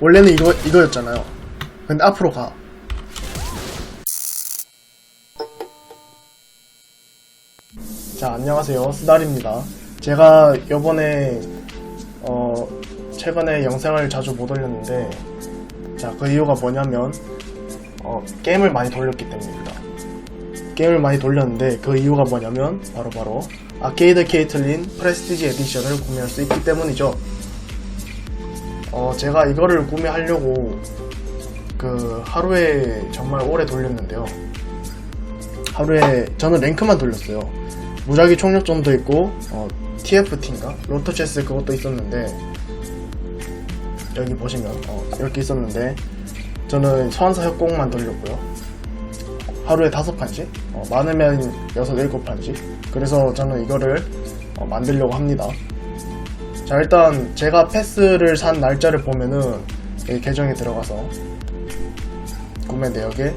원래는 이거, 이거였잖아요. 근데 앞으로 가. 자, 안녕하세요. 스달입니다. 제가 요번에, 어, 최근에 영상을 자주 못 올렸는데, 자, 그 이유가 뭐냐면, 어, 게임을 많이 돌렸기 때문입니다. 게임을 많이 돌렸는데, 그 이유가 뭐냐면, 바로바로, 아케이드 케이틀린 프레스티지 에디션을 구매할 수 있기 때문이죠. 어, 제가 이거를 구매하려고 그 하루에 정말 오래 돌렸는데요. 하루에 저는 랭크만 돌렸어요. 무작위 총력전도 있고 어, TFT인가 로또 체스 그것도 있었는데 여기 보시면 어, 이렇게 있었는데 저는 소환사 협곡만 돌렸고요. 하루에 다섯 판씩 어, 많으면 여섯 일곱 판씩 그래서 저는 이거를 어, 만들려고 합니다. 자 일단 제가 패스를 산 날짜를 보면은 여기 계정에 들어가서 구매 내역에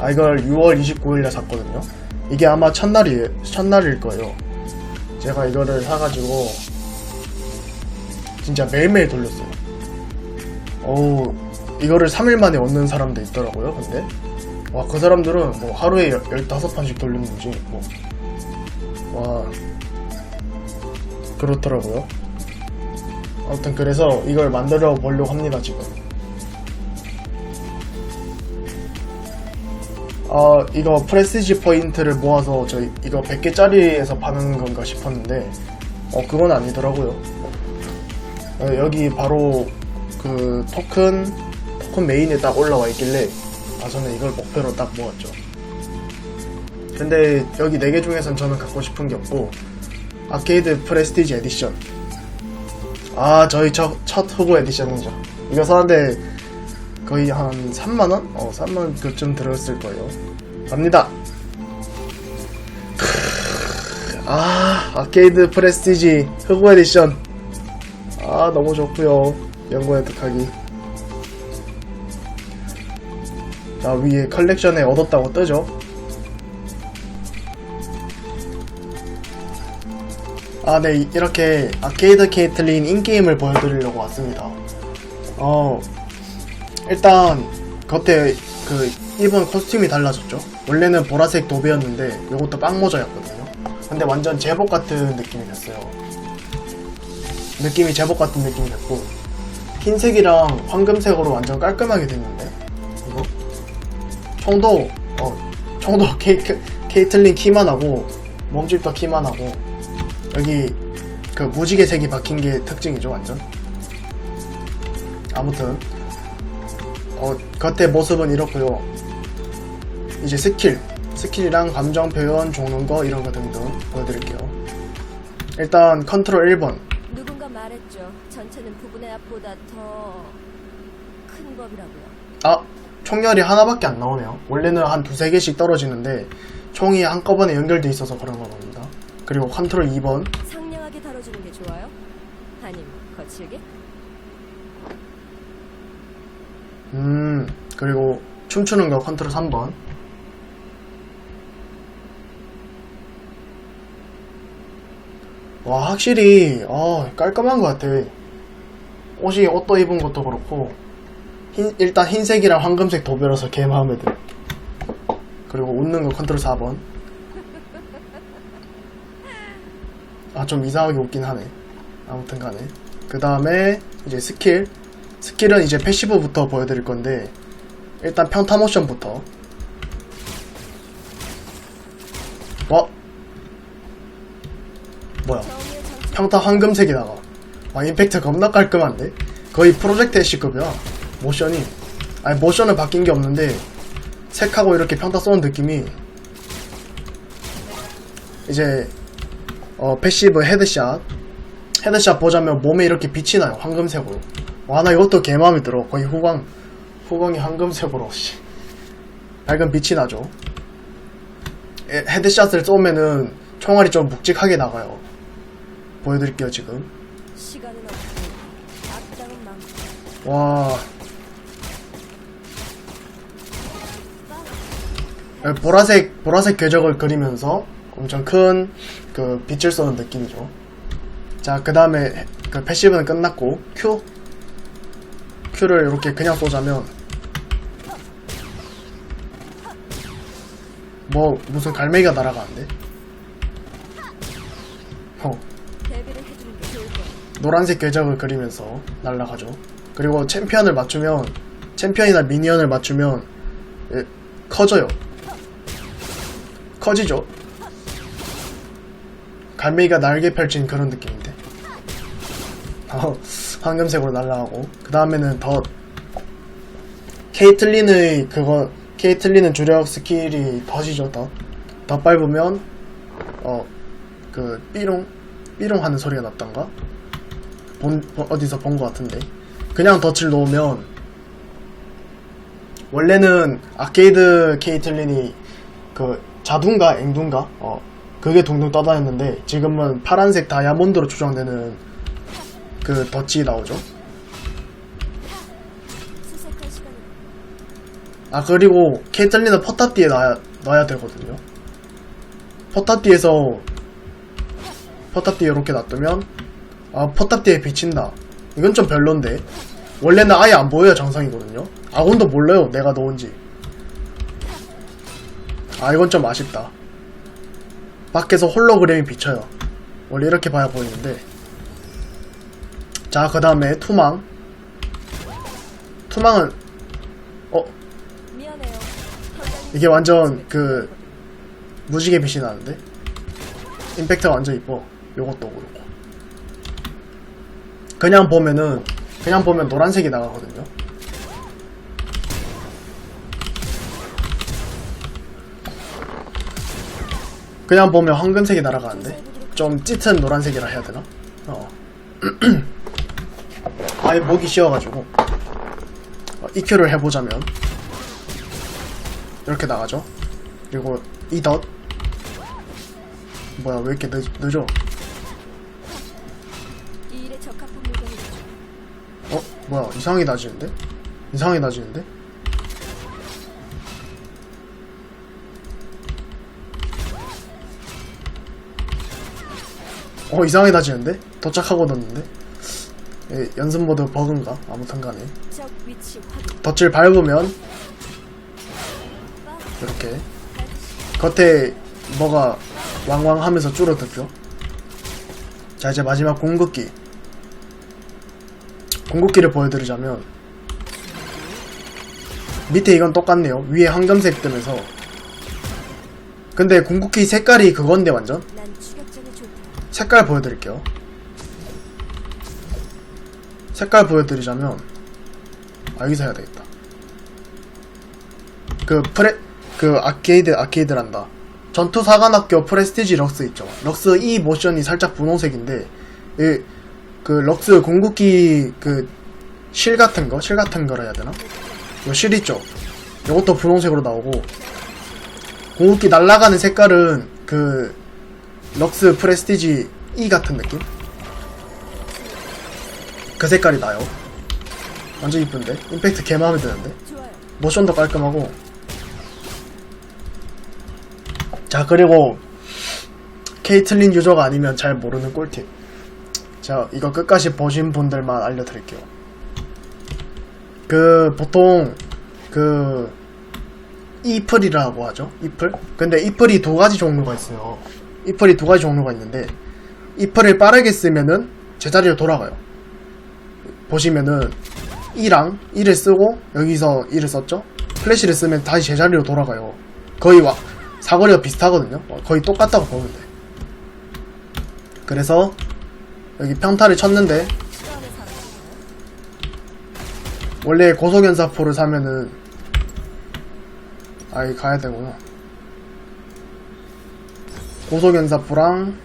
아 이걸 6월 29일에 샀거든요. 이게 아마 첫날이 첫날일 거예요. 제가 이거를 사가지고 진짜 매일매일 돌렸어요. 어우 이거를 3일 만에 얻는 사람도 있더라고요 근데. 와 그 사람들은 뭐 하루에 15판씩 돌리는지 뭐 와 그렇더라고요. 아무튼 그래서 이걸 만들어 보려고 합니다 지금. 아 이거 프레스티지 포인트를 모아서 저 이거 100개짜리에서 파는 건가 싶었는데 어 그건 아니더라고요. 어, 여기 바로 그 토큰 토큰 메인에 딱 올라와 있길래 아 저는 이걸 목표로 딱 모았죠. 근데 여기 4개 중에선 저는 갖고 싶은 게 없고 아케이드 프레스티지 에디션. 아, 저희 첫, 첫 후보 에디션이죠. 이거 사는데 거의 한 3만원? 어, 3만원 그쯤 들었을 거예요. 갑니다! 아, 아케이드 프레스티지 흑우 에디션. 아, 너무 좋고요 연구 획득하기. 자, 위에 컬렉션에 얻었다고 뜨죠? 아, 네, 이- 이렇게 아케이드 케이틀린 인게임을 보여드리려고 왔습니다. 어, 일단, 겉에 그, 입은 코스튬이 달라졌죠? 원래는 보라색 도배였는데, 이것도 빵모자였거든요. 근데 완전 제복 같은 느낌이 됐어요. 느낌이 제복 같은 느낌이 됐고, 흰색이랑 황금색으로 완전 깔끔하게 됐는데, 이거? 총도, 어, 총도 케이, 케이틀린 키만 하고, 몸집도 키만 하고, 여기 그 무지개 색이 박힌 게 특징이죠 완전. 아무튼 어 겉에 모습은 이렇고요. 이제 스킬 스킬이랑 감정 표현 적는 거 이런 거 등등 보여드릴게요. 일단 컨트롤 1번. 누군가 말했죠. 전체는 부분의 앞보다 더 큰 법이라고요. 아 총열이 하나밖에 안 나오네요. 원래는 한 두세 개씩 떨어지는데 총이 한꺼번에 연결돼 있어서 그런 거 겁니다 그리고 컨트롤 2번 상냥하게 다뤄주는 게 좋아요? 아님 거칠게? 음, 그리고 춤추는 거 컨트롤 3번. 와, 확실히, 아, 깔끔한 것 같아. 옷이, 옷도 입은 것도 그렇고, 흰, 일단 흰색이랑 황금색 도배라서 개 마음에 들어. 그리고 웃는 거 컨트롤 4번. 아, 좀 이상하게 웃긴 하네. 아무튼 간에. 그 다음에, 이제 스킬. 스킬은 이제 패시브부터 보여드릴 건데 일단 평타 모션부터. 와 뭐야? 정의의 정치 평타 황금색이 나가 와 임팩트 겁나 깔끔한데? 거의 프로젝트 애쉬급이야. 모션이. 아니 모션은 바뀐 게 없는데 색하고 이렇게 평타 쏘는 느낌이 이제 어 패시브 헤드샷. 헤드샷 보자면 몸에 이렇게 빛이 나요 황금색으로. 와 나 이것도 개 마음에 들어. 거의 후광 후광이 황금색으로 씨. 밝은 빛이 나죠. 에, 헤드샷을 쏘면은 총알이 좀 묵직하게 나가요. 보여드릴게요 지금. 와. 에, 보라색 보라색 궤적을 그리면서 엄청 큰 그 빛을 쏘는 느낌이죠 자 그 다음에 그 패시브는 끝났고 Q Q를 이렇게 그냥 쏘자면 뭐 무슨 갈매기가 날아가는데? 어. 노란색 궤적을 그리면서 날아가죠. 그리고 챔피언을 맞추면 챔피언이나 미니언을 맞추면 예, 커져요. 커지죠. 갈매기가 날개 펼친 그런 느낌인데. 어, 황금색으로 날아가고 그 다음에는 더 케이틀린의 그거 케이틀린은 주력 스킬이 덫이죠 덫. 덧 밟으면 어 그 삐롱 삐롱 하는 소리가 났던가 본, 어, 어디서 본 것 같은데 그냥 덫을 놓으면 원래는 아케이드 케이틀린이 그 자둔가 앵둔가 어 그게 동동 떠다녔는데 지금은 파란색 다이아몬드로 추정되는 그 덫이 나오죠. 아 그리고 케이틀린은 뒤에 놔야, 놔야 되거든요. 포탑 뒤에 이렇게 놔두면 아 뒤에 비친다. 이건 좀 별론데. 원래는 아예 안 보여야 정상이거든요. 아군도 몰라요 내가 넣은지. 아 이건 좀 아쉽다 밖에서 홀로그램이 비쳐요. 원래 이렇게 봐야 보이는데. 자 그 다음에 투망. 투망은 어? 이게 완전 그 무지개 빛이 나는데? 임팩트가 완전 이뻐. 요것도 그렇고. 그냥 보면은 그냥 보면 노란색이 나가거든요 그냥 보면 황금색이 날아가는데 좀 짙은 노란색이라 해야 되나? 어 아예 목이 쉬어가지고 어, EQ를 해보자면 이렇게 나가죠. 그리고 이 덧. 뭐야 왜 이렇게 늦, 늦어? 어? 뭐야 이상하게 낮이는데? 이상하게 낮이는데? 어 이상하게 낮이는데? 도착하고 넣는데? 예, 연습 모드 버그인가? 아무튼 간에 적 위치 확인. 덫을 밟으면 이렇게 겉에 뭐가 왕왕 하면서 줄어들죠. 자, 이제 마지막 궁극기. 궁극기를 보여드리자면, 밑에 이건 똑같네요. 위에 황금색 뜨면서. 근데 궁극기 색깔이 그건데 완전? 색깔 보여드릴게요. 색깔 보여드리자면, 아, 여기서 해야 되겠다. 그, 프레, 그, 아케이드, 아케이드란다. 전투 사관학교 프레스티지 럭스 있죠. 럭스 E 모션이 살짝 분홍색인데, 이, 그, 럭스 궁극기, 그, 실 같은 거? 실 같은 거라 해야 되나? 요 실 있죠? 요것도 분홍색으로 나오고, 궁극기 날아가는 색깔은, 그, 럭스 프레스티지 E 같은 느낌? 그 색깔이 나요. 완전 이쁜데? 임팩트 개 마음에 드는데? 모션도 깔끔하고. 자, 그리고, 케이틀린 유저가 아니면 잘 모르는 꿀팁. 자, 이거 끝까지 보신 분들만 알려드릴게요. 그, 보통, 그, 이플이라고 하죠? 이플? 근데 이플이 두 가지 종류가 있어요. 이플이 두 가지 종류가 있는데, 이플을 빠르게 쓰면은 제자리로 돌아가요. 보시면은, 2랑 1을 쓰고 여기서 1을 썼죠? 플래시를 쓰면 다시 제자리로 돌아가요. 거의 와, 사거리가 비슷하거든요. 어, 거의 똑같다고 보면 돼. 그래서 여기 평타를 쳤는데. 원래 고속연사포를 사면은 아이 가야 되구나. 고속연사포랑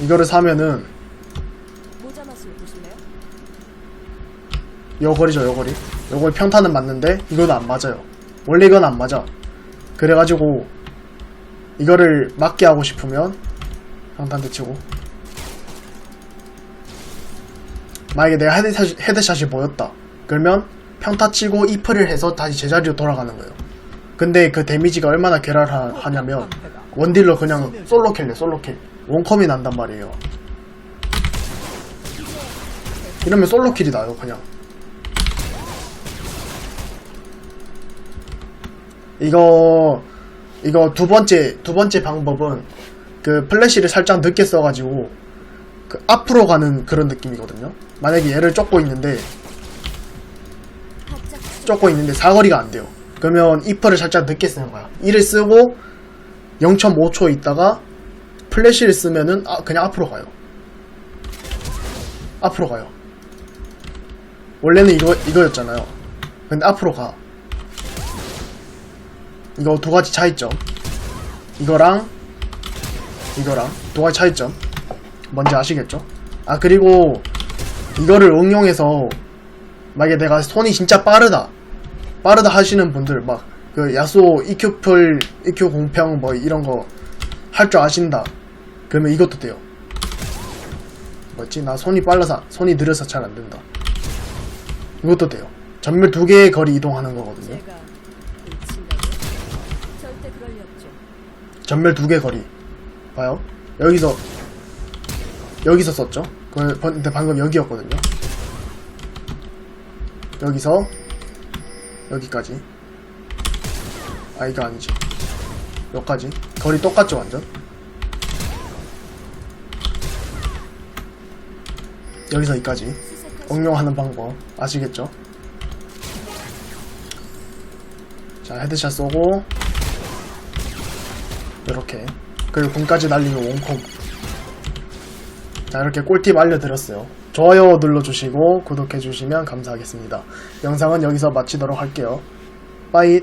이거를 사면은? 여거리죠 여거리. 요걸 평타는 맞는데 이건 안 맞아요. 원래 이건 안 맞아. 그래가지고 이거를 맞게 하고 싶으면 평탄 대 치고. 만약에 내가 헤드샷, 헤드샷이 보였다. 그러면 평타 치고 이프를 해서 다시 제자리로 돌아가는 거예요 근데 그 데미지가 얼마나 괴랄하냐면 원딜러 그냥 솔로 킬래 솔로 킬. 원컴이 난단 말이에요. 이러면 솔로 킬이 나요 그냥. 이거 이거 두 번째 두 번째 방법은 그 플래시를 살짝 늦게 써가지고 그 앞으로 가는 그런 느낌이거든요. 만약에 얘를 쫓고 있는데. 쫓고 있는데 사거리가 안 돼요 그러면 이프를 살짝 늦게 쓰는 거야. 이를 쓰고 0.5초 있다가 플래시를 쓰면은 아, 그냥 앞으로 가요. 앞으로 가요. 원래는 이거 이거였잖아요. 근데 앞으로 가. 이거 두 가지 차이점 이거랑 이거랑 두 가지 차이점 뭔지 아시겠죠? 아 그리고 이거를 응용해서 만약에 내가 손이 진짜 빠르다 빠르다 하시는 분들 막 그 야수 EQ 풀 EQ 공평 뭐 이런 거 할 줄 아신다. 그러면 이것도 돼요. 뭐지? 나 손이 빨라서 손이 느려서 잘 안 된다. 이것도 돼요. 전멸 두 개의 거리 이동하는 거거든요. 전멸 두 개 거리. 봐요. 여기서 여기서 썼죠? 그- 근데 방금 여기였거든요. 여기서 여기까지. 아 이거 아니지 여기까지. 거리 똑같죠 완전? 여기서 여기까지. 응용하는 방법. 아시겠죠? 자 헤드샷 쏘고. 이렇게. 그리고 군까지 날리면 원콤. 자 이렇게 꿀팁 알려드렸어요 좋아요 눌러주시고 구독해주시면 감사하겠습니다. 영상은 여기서 마치도록 할게요. 빠이